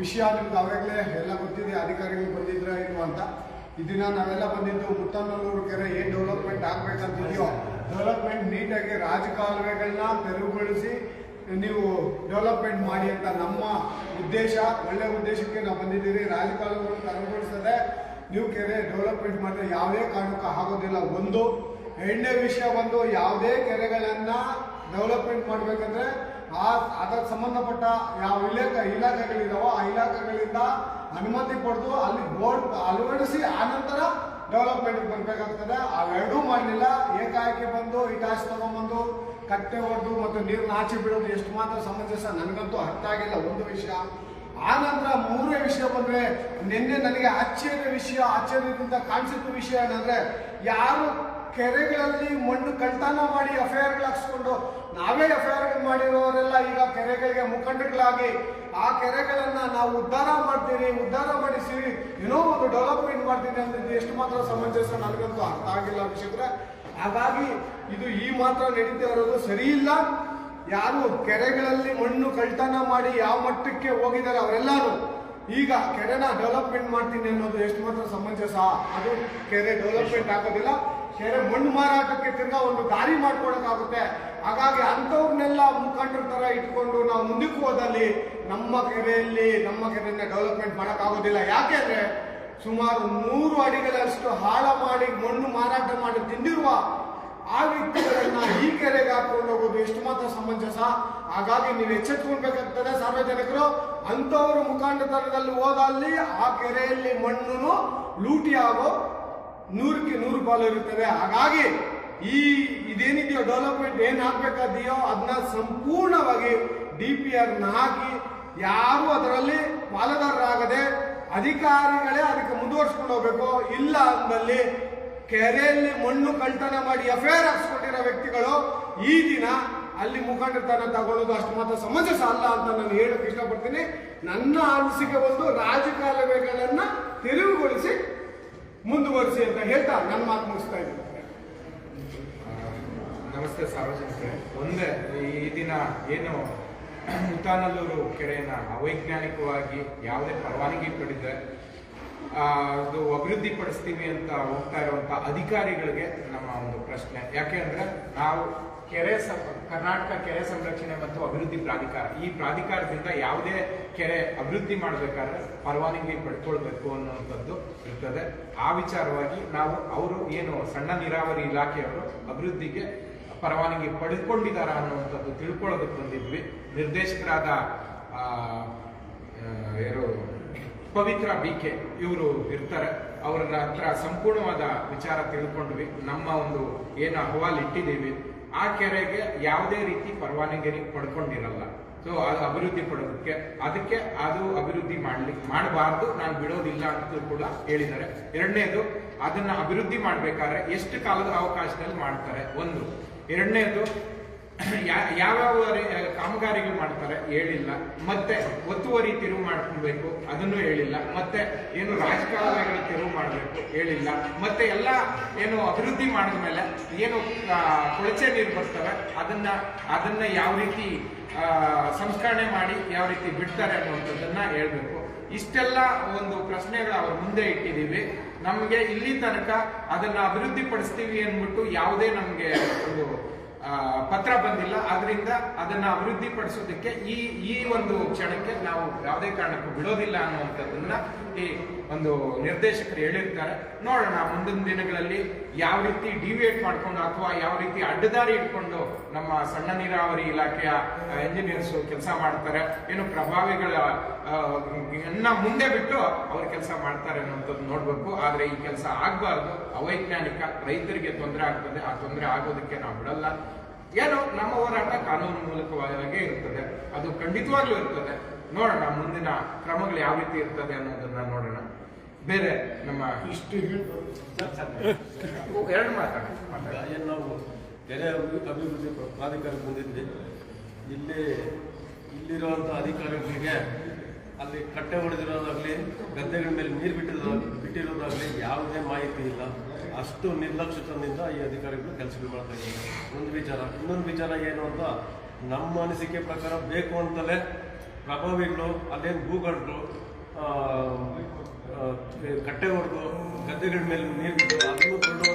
ವಿಷಯ ನಿಮ್ಗೆ ಅವಾಗಲೇ ಎಲ್ಲ ಗೊತ್ತಿದೆ, ಅಧಿಕಾರಿಗಳು ಬಂದಿದ್ರ ಏನು ಅಂತ. ಇದನ್ನ ನಾವೆಲ್ಲ ಬಂದಿದ್ದು ಮುತ್ತನ್ನೂರು ಕೆರೆ ಏನ್ ಡೆವಲಪ್ಮೆಂಟ್ ಆಗ್ಬೇಕಂತಿದೆಯೋ ಡೆವಲಪ್ಮೆಂಟ್ ನೀಟಾಗಿ ರಾಜಕಾಲುವೆಗಳನ್ನ ತೆರವುಗೊಳಿಸಿ ನೀವು ಡೆವಲಪ್ಮೆಂಟ್ ಮಾಡಿ ಅಂತ ನಮ್ಮ ಉದ್ದೇಶ, ಒಳ್ಳೆ ಉದ್ದೇಶಕ್ಕೆ ನಾವು ಬಂದಿದ್ದೀವಿ ರಾಜಕಾಲುವೆಗಳು ತೆರವುಗೊಳಿಸದೆ ನೀವು ಕೆರೆ ಡೆವಲಪ್ಮೆಂಟ್ ಮಾಡಿದ್ರೆ ಯಾವುದೇ ಕಾರಣಕ್ಕೂ ಆಗೋದಿಲ್ಲ. ಒಂದು ಎಣ್ಣೆ ವಿಷಯ ಬಂದು ಯಾವುದೇ ಕೆರೆಗಳನ್ನು ಡೆವಲಪ್ಮೆಂಟ್ ಮಾಡ್ಬೇಕಂದ್ರೆ ಆ, ಅದಕ್ಕೆ ಸಂಬಂಧಪಟ್ಟ ಯಾವ ಇಲಾಖೆ ಇಲಾಖೆಗಳಿದಾವೋ ಆ ಇಲಾಖೆಗಳಿಂದ ಅನುಮತಿ ಪಡೆದು ಅಲ್ಲಿ ಬೋರ್ಡ್ ಅಳವಡಿಸಿ ಆನಂತರ ಡೆವಲಪ್ಮೆಂಟ್ ಬರ್ಬೇಕಾಗ್ತದೆ. ಅವೆರಡೂ ಮಾಡಲಿಲ್ಲ. ಏಕಾಏಕಿ ಬಂದು ಇಟಾಚ್ ತಗೊಂಬಂದು ಕಟ್ಟೆ ಹೊಡೆದು ಮತ್ತು ನೀರನ್ನ ಆಚೆ ಬಿಡೋದು ಎಷ್ಟು ಮಾತ್ರ ಸಮಂಜಸ ನನಗಂತೂ ಅರ್ಥ ಆಗಿಲ್ಲ ಒಂದು ವಿಷಯ. ಆ ನಂತರ ಮೂರನೇ ವಿಷಯ ಬಂದ್ರೆ ನಿನ್ನೆ ನನಗೆ ಆಶ್ಚರ್ಯ ವಿಷಯ, ಆಶ್ಚರ್ಯದಿಂದ ಕಾಣಿಸಿದ ವಿಷಯ ಏನಂದ್ರೆ ಯಾರು ಕೆರೆಗಳಲ್ಲಿ ಮಣ್ಣು ಕಳ್ತನ ಮಾಡಿ ಎಫ್ಐಆರ್ಗಳು ಹಾಕ್ಸ್ಕೊಂಡು ನಾವೇ ಎಫ್ಐಆರ್ ಮಾಡಿರೋರೆಲ್ಲ ಈಗ ಕೆರೆಗಳಿಗೆ ಮುಖಂಡಗಳಾಗಿ ಆ ಕೆರೆಗಳನ್ನ ನಾವು ಉದ್ಧಾರ ಮಾಡ್ತೀರಿ, ಉದ್ಧಾರ ಮಾಡಿಸಿ ಏನೋ ಒಂದು ಡೆವಲಪ್ಮೆಂಟ್ ಮಾಡ್ತೀನಿ ಅಂತ ಎಷ್ಟು ಮಾತ್ರ ಸಮಂಜಸ ನನಗಂತೂ ಅರ್ಥ ಆಗಿಲ್ಲ ವಿಷಯದ್ರೆ ಹಾಗಾಗಿ ಇದು ಈ ಮಾತ್ರ ನಡೀತಾ ಇರೋದು ಸರಿ ಯಾರು ಕೆರೆಗಳಲ್ಲಿ ಮಣ್ಣು ಕಳ್ತನ ಮಾಡಿ ಯಾವ ಮಟ್ಟಕ್ಕೆ ಹೋಗಿದ್ದಾರೆ ಅವರೆಲ್ಲರೂ ಈಗ ಕೆರೆನ ಡೆವಲಪ್ಮೆಂಟ್ ಮಾಡ್ತೀನಿ ಅನ್ನೋದು ಎಷ್ಟು ಮಾತ್ರ ಸಮಂಜಸ. ಅದು ಕೆರೆ ಡೆವಲಪ್ಮೆಂಟ್ ಆಗೋದಿಲ್ಲ. ಕೆರೆ ಮಣ್ಣು ಮಾರಾಟಕ್ಕೆ ತಿರ್ಗಾ ಒಂದು ದಾರಿ ಮಾಡ್ಕೊಳಕಾಗುತ್ತೆ ಹಾಗಾಗಿ ಅಂಥವ್ರನ್ನೆಲ್ಲ ಮುಖಂಡರ ತರ ಇಟ್ಕೊಂಡು ನಾವು ಮುಂದಕ್ಕೆ ಹೋದಲ್ಲಿ ನಮ್ಮ ಕೆರೆಯಲ್ಲಿ, ನಮ್ಮ ಕೆರೆಯನ್ನ ಡೆವಲಪ್ಮೆಂಟ್ ಮಾಡೋಕ್ಕಾಗೋದಿಲ್ಲ. ಯಾಕೆಂದ್ರೆ ಸುಮಾರು ನೂರು ಅಡಿಗಳಷ್ಟು ಹಾಳ ಮಾಡಿ ಮಣ್ಣು ಮಾರಾಟ ಮಾಡಿ ತಿಂದಿರುವ ಆ ವ್ಯಕ್ತಿಗಳನ್ನ ಈ ಕೆರೆಗೆ ಹಾಕೊಂಡು ಹೋಗೋದು ಎಷ್ಟು ಮಾತ್ರ ಸಮಂಜಸ? ಹಾಗಾಗಿ ನೀವು ಎಚ್ಚೆತ್ಕೊಳ್ಬೇಕಾಗ್ತದೆ ಸಾರ್ವಜನಿಕರು. ಅಂಥವ್ರ ಮುಖಂಡತನದಲ್ಲಿ ಹೋದಲ್ಲಿ ಆ ಕೆರೆಯಲ್ಲಿ ಮಣ್ಣು ಲೂಟಿ ಆಗೋ ನೂರಕ್ಕೆ ನೂರು ಪಾಲು ಇರುತ್ತದೆ ಹಾಗಾಗಿ ಈ ಇದೇನಿದೆಯೋ ಡೆವಲಪ್ಮೆಂಟ್ ಏನ್ ಆಗ್ಬೇಕಾದೆಯೋ ಅದನ್ನ ಸಂಪೂರ್ಣವಾಗಿ ಡಿ ಪಿ ಆರ್ನ ಹಾಕಿ ಯಾರು ಅದರಲ್ಲಿ ಪಾಲುದಾರರಾಗದೆ ಅಧಿಕಾರಿಗಳೇ ಅದಕ್ಕೆ ಮುಂದುವರ್ಸ್ಕೊಂಡು ಹೋಗ್ಬೇಕು. ಇಲ್ಲ ಅಂದಲ್ಲಿ ಕೆರೆಯಲ್ಲಿ ಮಣ್ಣು ಕಂಟನ ಮಾಡಿ ಎಫ್ಐಆರ್ ಹಾಕ್ಸ್ಕೊಂಡಿರೋ ವ್ಯಕ್ತಿಗಳು ಈ ದಿನ ಅಲ್ಲಿ ಮುಖಂಡತನ ತಗೊಳ್ಳೋದು ಅಷ್ಟು ಮಾತ್ರ ಸಮಂಜಸ ಅಲ್ಲ ಅಂತ ನಾನು ಹೇಳಕ್ ಇಷ್ಟಪಡ್ತೀನಿ. ನನ್ನ ಅನಿಸಿಕೆ ಒಂದು ರಾಜಕಾಲುವೆಗಳನ್ನ ತೆರವುಗೊಳಿಸಿ ಮುಂದುವರಿಸಿ ಅಂತ ಹೇಳ್ತಾ ನನ್ನ ಮಾತು ಮುಗಿಸ್ತಾ ಇದ್ದೀನಿ. ನಮಸ್ತೆ ಸಾರ್ವಜನಿಕರೇ. ಒಂದೇ, ಈ ದಿನ ಏನು ಮುತಾನಲ್ಲೂರು ಕೆರೆಯನ್ನ ಅವೈಜ್ಞಾನಿಕವಾಗಿ ಯಾವುದೇ ಪರವಾನಗಿ ಪಡೆದೆ ಅದು ಅಭಿವೃದ್ಧಿ ಪಡಿಸ್ತೀವಿ ಅಂತ ಹೋಗ್ತಾ ಇರುವಂತ ಅಧಿಕಾರಿಗಳಿಗೆ ನಮ್ಮ ಒಂದು ಪ್ರಶ್ನೆ. ಯಾಕೆ ಅಂದ್ರೆ ನಾವು ಕೆರೆ ಕರ್ನಾಟಕ ಕೆರೆ ಸಂರಕ್ಷಣೆ ಮತ್ತು ಅಭಿವೃದ್ಧಿ ಪ್ರಾಧಿಕಾರ, ಈ ಪ್ರಾಧಿಕಾರದಿಂದ ಯಾವುದೇ ಕೆರೆ ಅಭಿವೃದ್ಧಿ ಮಾಡಬೇಕಾದ್ರೆ ಪರವಾನಗಿ ಪಡ್ಕೊಳ್ಬೇಕು ಅನ್ನುವಂಥದ್ದು ಇರ್ತದೆ. ಆ ವಿಚಾರವಾಗಿ ನಾವು ಅವರು ಏನು ಸಣ್ಣ ನೀರಾವರಿ ಇಲಾಖೆಯವರು ಅಭಿವೃದ್ಧಿಗೆ ಪರವಾನಗಿ ಪಡೆದುಕೊಂಡಿದ್ದಾರ ಅನ್ನುವಂಥದ್ದು ತಿಳ್ಕೊಳ್ಳೋದಕ್ಕೆ ಬಂದಿದ್ವಿ. ನಿರ್ದೇಶಕರಾದ ಯಾರು? ಪವಿತ್ರ ಬಿ ಕೆ ಇವರು ಇರ್ತಾರೆ. ಅವರ ಹತ್ರ ಸಂಪೂರ್ಣವಾದ ವಿಚಾರ ತಿಳ್ಕೊಂಡ್ವಿ. ನಮ್ಮ ಒಂದು ಏನು ಅಹವಾಲು ಇಟ್ಟಿದ್ದೀವಿ. ಆ ಕೆರೆಗೆ ಯಾವುದೇ ರೀತಿ ಪರವಾನಗಿ ಪಡ್ಕೊಂಡಿರಲ್ಲ. ಸೊ ಅದು ಅಭಿವೃದ್ಧಿ ಪಡೋದಕ್ಕೆ, ಅದಕ್ಕೆ ಅದು ಅಭಿವೃದ್ಧಿ ಮಾಡಲಿ, ಮಾಡಬಾರ್ದು, ನಾನು ಬಿಡೋದಿಲ್ಲ ಅಂತ ಕೂಡ ಹೇಳಿದ್ದಾರೆ. ಎರಡನೇದು, ಅದನ್ನ ಅಭಿವೃದ್ಧಿ ಮಾಡಬೇಕಾದ್ರೆ ಎಷ್ಟು ಕಾಲದ ಅವಕಾಶದಲ್ಲಿ ಮಾಡ್ತಾರೆ? ಒಂದು. ಎರಡನೇದು ಯಾವ್ಯಾವ ಕಾಮಗಾರಿಗಳು ಮಾಡ್ತಾರೆ ಹೇಳಿಲ್ಲ. ಮತ್ತೆ ಒತ್ತುವರಿ ತಿರುವು ಮಾಡ್ಕೊಬೇಕು ಅದನ್ನು ಹೇಳಿಲ್ಲ. ಮತ್ತೆ ಏನು ರಾಜಕಾರಣಿಗಳು ತಿರುವು ಮಾಡಬೇಕು ಹೇಳಿಲ್ಲ. ಮತ್ತೆ ಎಲ್ಲ ಏನು ಅಭಿವೃದ್ಧಿ ಮಾಡಿದ ಮೇಲೆ ಏನು ಕೊಳಚೆ ನೀರು ಬರ್ತವೆ ಅದನ್ನ ಅದನ್ನ ಯಾವ ರೀತಿ ಸಂಸ್ಕರಣೆ ಮಾಡಿ ಯಾವ ರೀತಿ ಬಿಡ್ತಾರೆ ಅನ್ನುವಂಥದ್ದನ್ನ ಹೇಳ್ಬೇಕು. ಇಷ್ಟೆಲ್ಲ ಒಂದು ಪ್ರಶ್ನೆಗಳು ಅವ್ರ ಮುಂದೆ ಇಟ್ಟಿದ್ದೀವಿ. ನಮಗೆ ಇಲ್ಲಿ ತನಕ ಅದನ್ನ ಅಭಿವೃದ್ಧಿ ಪಡಿಸ್ತೀವಿ ಅಂದ್ಬಿಟ್ಟು ಯಾವುದೇ ನಮಗೆ ಒಂದು ಪತ್ರ ಬಂದಿಲ್ಲ. ಆದ್ರಿಂದ ಅದನ್ನ ಅಭಿವೃದ್ಧಿ ಪಡಿಸೋದಕ್ಕೆ ಈ ಈ ಒಂದು ಕ್ಷಣಕ್ಕೆ ನಾವು ಯಾವುದೇ ಕಾರಣಕ್ಕೂ ಬಿಡೋದಿಲ್ಲ ಅನ್ನುವಂಥದ್ದನ್ನ ಈ ಒಂದು ನಿರ್ದೇಶಕರು ಹೇಳಿರ್ತಾರೆ, ನೋಡೋಣ, ಮುಂದಿನ ದಿನಗಳಲ್ಲಿ ಯಾವ ರೀತಿ ಡಿವಿಯೇಟ್ ಮಾಡಿಕೊಂಡು ಅಥವಾ ಯಾವ ರೀತಿ ಅಡ್ಡದಾರಿ ಇಟ್ಕೊಂಡು ನಮ್ಮ ಸಣ್ಣ ನೀರಾವರಿ ಇಲಾಖೆಯ ಇಂಜಿನಿಯರ್ಸ್ ಕೆಲಸ ಮಾಡ್ತಾರೆ, ಏನು ಪ್ರಭಾವಿಗಳ ಮುಂದೆ ಬಿಟ್ಟು ಅವ್ರು ಕೆಲಸ ಮಾಡ್ತಾರೆ ಅನ್ನೋಂಥದ್ದು ನೋಡ್ಬೇಕು. ಆದರೆ ಈ ಕೆಲಸ ಆಗಬಾರ್ದು. ಅವೈಜ್ಞಾನಿಕ, ರೈತರಿಗೆ ತೊಂದರೆ ಆಗ್ತದೆ. ಆ ತೊಂದರೆ ಆಗೋದಕ್ಕೆ ನಾವು ಬಿಡಲ್ಲ. ಏನು, ನಮ್ಮ ಹೋರಾಟ ಕಾನೂನು ಮೂಲಕವಾಗಿ ಇರ್ತದೆ. ಅದು ಖಂಡಿತವಾಗ್ಲೂ ಇರ್ತದೆ. ನೋಡೋಣ, ಮುಂದಿನ ಕ್ರಮಗಳು ಯಾವ ರೀತಿ ಇರ್ತದೆ ಅನ್ನೋದನ್ನ ನೋಡೋಣ. ಬೇರೆ ನಮ್ಮ ಇಷ್ಟು ಎರಡು ಮಾತಾಡ ನಾವು ಕೆರೆ ಅಭಿ- ಅಭಿವೃದ್ಧಿ ಪ್ರ- ಪ್ರಾಧಿಕಾರಕ್ಕೆ ಬಂದಿದ್ವಿ. ಇಲ್ಲಿ ಇಲ್ಲಿರುವಂಥ ಅಧಿಕಾರಿಗಳಿಗೆ ಅಲ್ಲಿ ಕಟ್ಟೆ ಹೊಡೆದಿರೋದಾಗಲಿ, ಗದ್ದೆಗಳ ಮೇಲೆ ನೀರು ಬಿಟ್ಟಿರೋ ಬಿಟ್ಟಿರೋದಾಗಲಿ ಯಾವುದೇ ಮಾಹಿತಿ ಇಲ್ಲ. ಅಷ್ಟು ನಿರ್ಲಕ್ಷ್ಯತನದಿಂದ ಈ ಅಧಿಕಾರಿಗಳು ಕೆಲಸಗಳು ಮಾಡ್ತಾ ಒಂದು ವಿಚಾರ, ಇನ್ನೊಂದು ವಿಚಾರ ಏನು ಅಂತ, ನಮ್ಮ ಅನಿಸಿಕೆ ಪ್ರಕಾರ ಬೇಕು ಅಂತಲೇ ಪ್ರಭಾವಿಗಳು, ಅಲ್ಲೇನು ಭೂಗಂಟರು ಕಟ್ಟೆ ಹೊಡೆದು ಗದ್ದೆಗಳ ಮೇಲೆ ನೀರು ಬಿಟ್ಟು ಅದನ್ನು